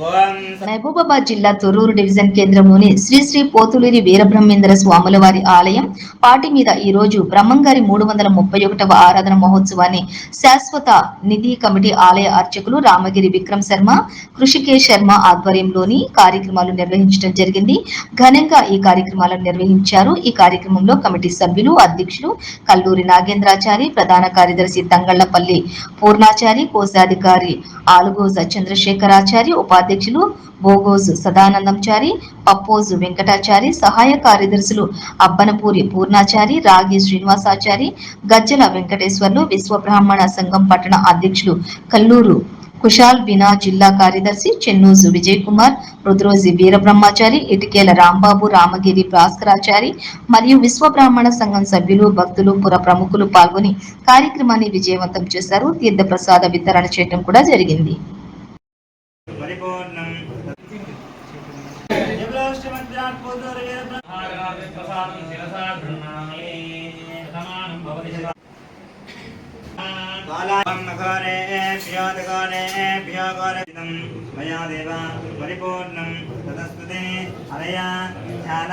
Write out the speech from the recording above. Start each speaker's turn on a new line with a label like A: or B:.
A: మహబూబాబాద్ జిల్లా తొర్రూరు డివిజన్ కేంద్రంలోని శ్రీ శ్రీ పోతులూరి వీరబ్రహ్మేంద్ర స్వాముల వారి ఆలయం పాటి మీద ఈ రోజు బ్రహ్మంగారి మూడు వందల ముప్పై ఒకటవ ఆరాధన మహోత్సవాన్ని శాశ్వత నిధి కమిటీ ఆలయ అర్చకులు రామగిరి విక్రమ్ శర్మ కృషికేశ్ శర్మ ఆధ్వర్యంలోని కార్యక్రమాలు నిర్వహించడం జరిగింది. ఘనంగా ఈ కార్యక్రమాలను నిర్వహించారు. ఈ కార్యక్రమంలో కమిటీ సభ్యులు అధ్యక్షులు కల్లూరి నాగేంద్రాచారి ప్రధాన కార్యదర్శి తంగళ్ళపల్లి పూర్ణాచారి కోశాధికారి ఆలుగోజ చంద్రశేఖరాచారి ఉపాధి ఉపాధ్యక్షులు బోగోజు సదానందంచారి పప్పోజు వెంకటాచారి సహాయ కార్యదర్శులు అబ్బనపూరి పూర్ణాచారి రాగి శ్రీనివాసాచారి గజ్జల వెంకటేశ్వర్లు విశ్వ బ్రాహ్మణ సంఘం పట్టణ అధ్యక్షులు కల్లూరు కుషాల్ బినా జిల్లా కార్యదర్శి చెన్నూజు విజయ్ కుమార్ రుద్రోజి వీరబ్రహ్మచారి ఇటికేల రాంబాబు రామగిరి భాస్కరాచారి మరియు విశ్వ బ్రాహ్మణ సంఘం సభ్యులు భక్తులు పుర ప్రముఖులు పాల్గొని కార్యక్రమాన్ని విజయవంతం చేశారు. తీర్థప్రసాద వితరణ చేయడం కూడా జరిగింది.
B: పరిపూర్ణం మయా దేవ పరిపూర్ణం తదస్తుతే అనయా ధ్యాన